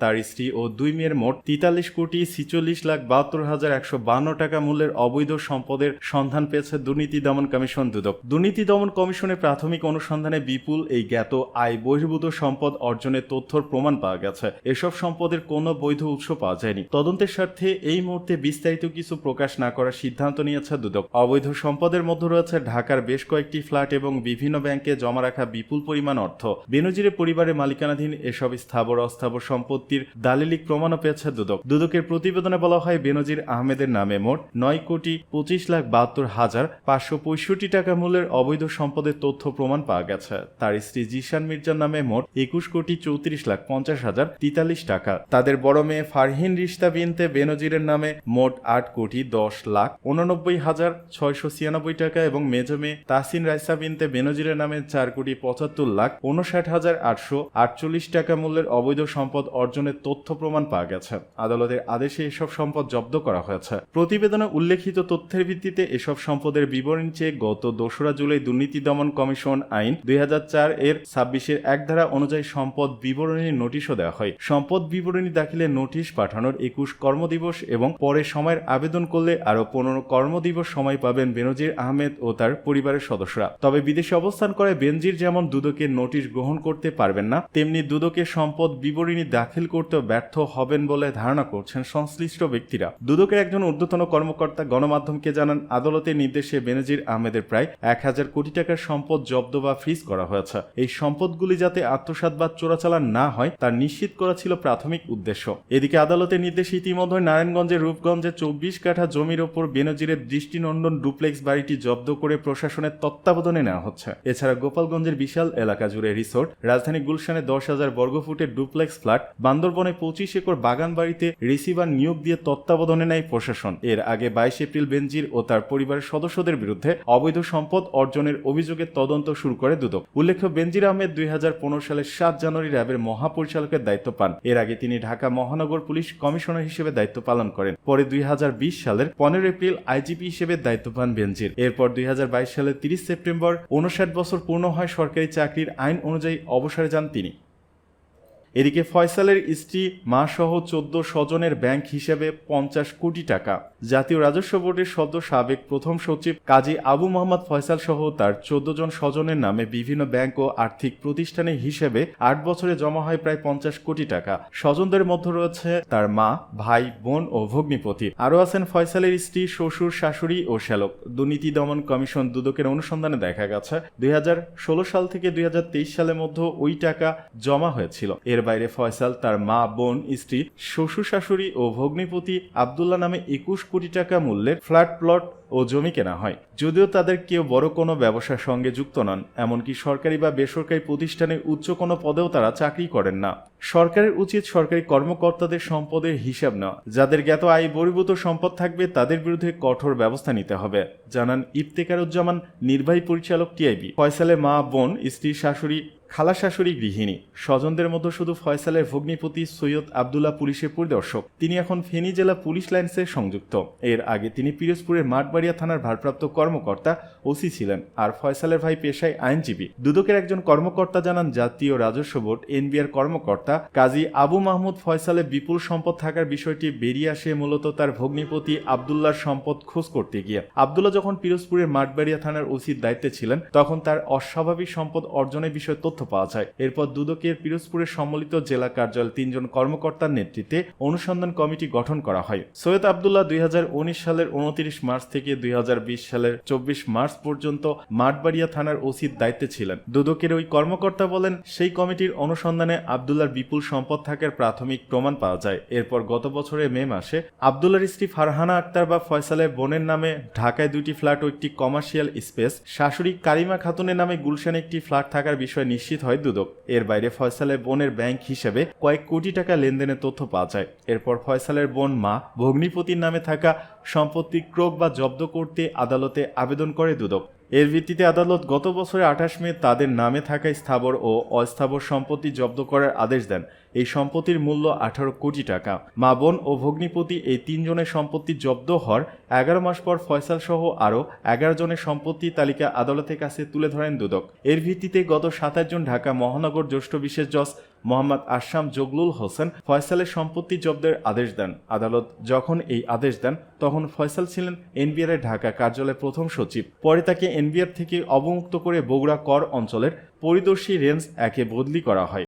তার স্ত্রী ও দুই মেয়ের মোট তেতাল্লিশ কোটি ছিচল্লিশ লাখ বাহাত্তর হাজার একশো বান্ন টাকা মূল্যের অবৈধ সম্পদের সন্ধান পেয়েছে দুর্নীতি দমন কমিশন দুদক। দুর্নীতি দমন কমিশনের প্রাথমিক অনুসন্ধানে বিপুল এই জ্ঞাত আয় বহির্ভূত সম্পদ অর্জনের তথ্যর প্রমাণ পাওয়া গেছে। এসব সম্পদের কোনো বৈধ উৎস পাওয়া যায়নি। তদন্তের স্বার্থে এই মুহূর্তে বিস্তারিত কিছু প্রকাশ না করার সিদ্ধান্ত নিয়েছে দুদক। অবৈধ সম্পদের মধ্যে রয়েছে ঢাকার বেশ কয়েকটি ফ্ল্যাট এবং বিভিন্ন ব্যাংকে জমা রাখা বিপুল পরিমাণ অর্থ। বেনজিরের পরিবারের মালিকানাধীন এসব স্থাবর অস্থাবর সম্পত্তির দালিলিক প্রমাণও পেয়েছে দুদক। দুদকের প্রতিবেদনে বলা হয়, বেনজির আহমেদের নামে মোট নয় কোটি পঁচিশ লাখ বাহাত্তর হাজার পাঁচশো পঁয়ষট্টি টাকা মূল্যের অবৈধ সম্পদের তথ্য প্রমাণ পাওয়া গেছে। তার স্ত্রী জিশান মির্জার নামে মোট একুশ কোটি চৌত্রিশ লাখ পঞ্চাশ হাজার তেতাল্লিশ টাকা। তাদের বড় মেয়ে ফারহিন রিস্তা বিনতে বেনজিরের নামে মোট আট কোটি দশ লাখ উননব্বই হাজার ছয়শো ছিয়ানব্বই টাকা এবং মেজ মেয়ে তাসিন রাইসা বিনতে বেনজিরের নামে চার কোটি পঁচাত্তর লাখ উনষাট হাজার আটশো আটচল্লিশ টাকা মূল্যের অবৈধ সম্পদ অর্জনের তথ্য প্রমাণ পাওয়া গেছে। আদালতের আদেশে এসব সম্পদ জব্দ করা হয়েছে। প্রতিবেদনে উল্লেখিত তথ্যের ভিত্তিতে এসব সম্পদের বিবরণী চেয়ে গত দোসরা জুলাই দুর্নীতি দমন কমিশন আইন দুই এর ছাব্বিশের এক ধারা অনুযায়ী সম্পদ বিবরণীর নোটিশও দেওয়া হয়। সম্পদ বিবরণী দাখিলে নোটিশ পাঠানোর একুশ কর্মদিবস এবং পরে সময়ের আবেদন করলে আরও পনেরো কর্মদিবস সময় পাবেন বেনজির আহমেদ ও তার পরিবারের সদস্যরা। তবে বিদেশে অবস্থান করে বেনজির যেমন দুদকের নোটিশ গ্রহণ করতে পারবেন না, তেমনি দুদকের সম্পদ বিবরণী দাখিল করতে ব্যর্থ হবেন বলে ধারণা করছেন সংশ্লিষ্ট ব্যক্তিরা। দুদকের একজন ঊর্ধ্বতন কর্মকর্তা গণমাধ্যমকে জানান আদালতের নির্দেশে বেনজির আহমেদের প্রায় এক হাজার কোটি টাকার সম্পদ জব্দ বা ফ্রিজ করা হয়েছে। এই সম্পদগুলি যাতে আত্মসাৎ বা চোরাচালান না হয়, তা নিশ্চিত করা ছিল প্রাথমিক উদ্দেশ্য। এদিকে আদালতের নির্দেশে ইতিমধ্যে নারায়ণগঞ্জের রূপগঞ্জে চব্বিশ কাঠা জমির ওপর বেনজিরের দৃষ্টিনন্দন ডুপ্লেক্স বাড়িটি জব্দ করে প্রশাসনের তত্ত্বাবধানে নেওয়া হচ্ছে। এছাড়া গোপালগঞ্জের বিশাল এলাকা জুড়ে রিসোর্ট, রাজধানী গুলশানে দশ হাজার বর্গফুটের ডুপ্লেক্স ফ্ল্যাট বান্দরবনে পঁচিশ একর বাগান বাড়িতে রিসিভার নিয়োগ দিয়ে তত্ত্বাবধানে নেয় প্রশাসন। এর আগে বাইশ এপ্রিল বেনজির ও তার পরিবারের সদস্যদের বিরুদ্ধে অবৈধ সম্পদ অর্জনের অভিযোগের তদন্ত শুরু করে দুদক। উল্লেখ্য, বেনজির আহমেদ দুই হাজার পনেরো সালের সাত জানুয়ারি র্যাবের মহাপরিচালকের দায়িত্ব পান। এর আগে তিনি ঢাকা মহানগর পুলিশ কমিশনার হিসেবে দায়িত্ব পালন করেন। পরে দুই হাজার বিশ সালের পনেরো এপ্রিল আইজিপি হিসেবে দায়িত্ব পান বেনজির। এরপর দুই হাজার বাইশ সালের তিরিশ সেপ্টেম্বর উনষাট বছর পূর্ণ হয় সরকারি চাকরির আইন অনুযায়ী অবসরে যান তিনি। এদিকে ফয়সালের স্ত্রী মা সহ চোদ্দ স্বজনের ব্যাংক হিসেবে পঞ্চাশ কোটি টাকা। জাতীয় রাজস্ব বোর্ডের সদ্য সাবেক প্রথম সচিব কাজী আবু মোহাম্মদ ফয়সাল সহ তার চোদ্দ জন স্বজনের নামে বিভিন্ন ব্যাংক ও আর্থিক প্রতিষ্ঠানের হিসেবে আট বছরে জমা হয় প্রায় পঞ্চাশ কোটি টাকা। স্বজনদের মধ্যে রয়েছে তার মা, ভাই, বোন ও ভগ্নিপতি। আরও আছেন ফয়সালের স্ত্রী, শ্বশুর, শাশুড়ি ও শ্যালক। দুর্নীতি দমন কমিশন দুদকের অনুসন্ধানে দেখা গেছে, দুই হাজার ষোলো সাল থেকে দুই হাজার তেইশ সালের মধ্যে ওই টাকা জমা হয়েছিল। এর বাইরে ফয়সাল, তার মা, বোন, স্ত্রী, শ্বশুর শাশুড়ি ও ভগ্নিপতি আবদুল্লাহ নামে একুশ কোটি টাকা মূল্যের ফ্ল্যাট প্লট ও জমি কেনা হয়। যদিও তাদের কেউ বড় কোনো ব্যবসার সঙ্গে যুক্ত নন, এমনকি সরকারি বা বেসরকারি প্রতিষ্ঠানে উচ্চ কোনো পদেও তারা চাকরি করেন না। সরকারের উচিত সরকারি কর্মকর্তাদের সম্পদের হিসাব নেওয়া। যাদের জ্ঞাত আয় বহির্ভূত সম্পদ থাকবে, তাদের বিরুদ্ধে কঠোর ব্যবস্থা নিতে হবে, জানান ইফতেকারুজ্জামান নির্বাহী পরিচালক টিআইবি। ফয়সালে মা, বোন, স্ত্রী, শাশুড়ি খালা শাশুড়ি গৃহিণী। স্বজনদের মধ্যে শুধু ফয়সালের ভগ্নিপতি সৈয়দ আবদুল্লাহ পুলিশের পরিদর্শক। তিনি এখন ফেনী জেলা পুলিশ লাইন্সে সংযুক্ত। এর আগে তিনি পিরোজপুরের মাঠবাড়িয়া থানার ভারপ্রাপ্ত কর্মকর্তা ওসি ছিলেন আর ফয়সালের ভাই পেশায় আইনজীবী। দুদকের একজন কর্মকর্তা জানান, জাতীয় রাজস্ব বোর্ড, এনবিআর কর্মকর্তা কাজী আবু মাহমুদ ফয়সালে বিপুল সম্পদ থাকার বিষয়টি বেরিয়ে আসে মূলত তার ভগ্নিপতি আবদুল্লাহর সম্পদ খোঁজ করতে গিয়ে। আবদুল্লাহ যখন পিরোজপুরের মাঠবাড়িয়া থানার ওসির দায়িত্বে ছিলেন, তখন তার অস্বাভাবিক সম্পদ অর্জনের বিষয়ে তথ্য পাওয়া যায়। এরপর দুদকের পিরোজপুরের সম্মিলিত জেলা কার্যালয় তিনজন কর্মকর্তার নেতৃত্বে অনুসন্ধান কমিটি গঠন করা হয়। সৈয়দ আবদুল্লাহ দুই সালের উনত্রিশ মার্চ থেকে দুই সালের চব্বিশ মার্চ পর্যন্ত মাঠবাড়িয়া থানার ওসির দায়িত্বে ছিলেন। দুদকের ওই কর্মকর্তা বলেন, সেই কমিটির অনুসন্ধানে আবদুল্লার বিপুল সম্পদ থাকার প্রাথমিক প্রমাণ পাওয়া যায়। এরপর গত বছরের মে মাসে আবদুল্লার স্ত্রী ফারহানা আক্তার বা ফয়সালের বোনের নামে ঢাকায় দুইটি ফ্ল্যাট ও একটি কমার্শিয়াল স্পেস। শাশুড়ি কারিমা খাতুনের নামে গুলশানে একটি ফ্ল্যাট থাকার বিষয়ে নিশ্চিত হয় দুদক। এর বাইরে ফয়সালের বোনের ব্যাংক হিসেবে কয়েক কোটি টাকা লেনদেনের তথ্য পাওয়া যায়। এরপর ফয়সালের বোন মা ভগ্নিপতির নামে থাকা সম্পত্তি ক্রোক বা জব্দ করতে আদালতে আবেদন করে দুদক। এর ভিত্তিতে আদালত গত বছরের আঠাশ মে তাদের নামে থাকা স্থাবর ও অস্থাবর সম্পত্তি জব্দ করার আদেশ দেন। এই সম্পত্তির মূল্য আঠারো কোটি টাকা। মা বোন ও ভগ্নিপতি এই তিনজনের সম্পত্তি জব্দ হওয়ার এগারো মাস পর ফয়সাল সহ আরও এগারো জনের সম্পত্তি তালিকা আদালতের কাছে তুলে ধরেন দুদক। এর ভিত্তিতে গত সাতাশ জুন ঢাকা মহানগর জ্যেষ্ঠ বিশেষ জজ মোহাম্মদ আসাম জগলুল হোসেন ফয়সালের সম্পত্তি জব্দের আদেশ দেন। আদালত যখন এই আদেশ দেন, তখন ফয়সাল ছিলেন এনবিআর এর ঢাকা কার্যালয়ের প্রথম সচিব। পরে তাকে এনবিআর থেকে অবমুক্ত করে বগুড়া কর অঞ্চলের পরিদর্শী রেঞ্জ একে বদলি করা হয়।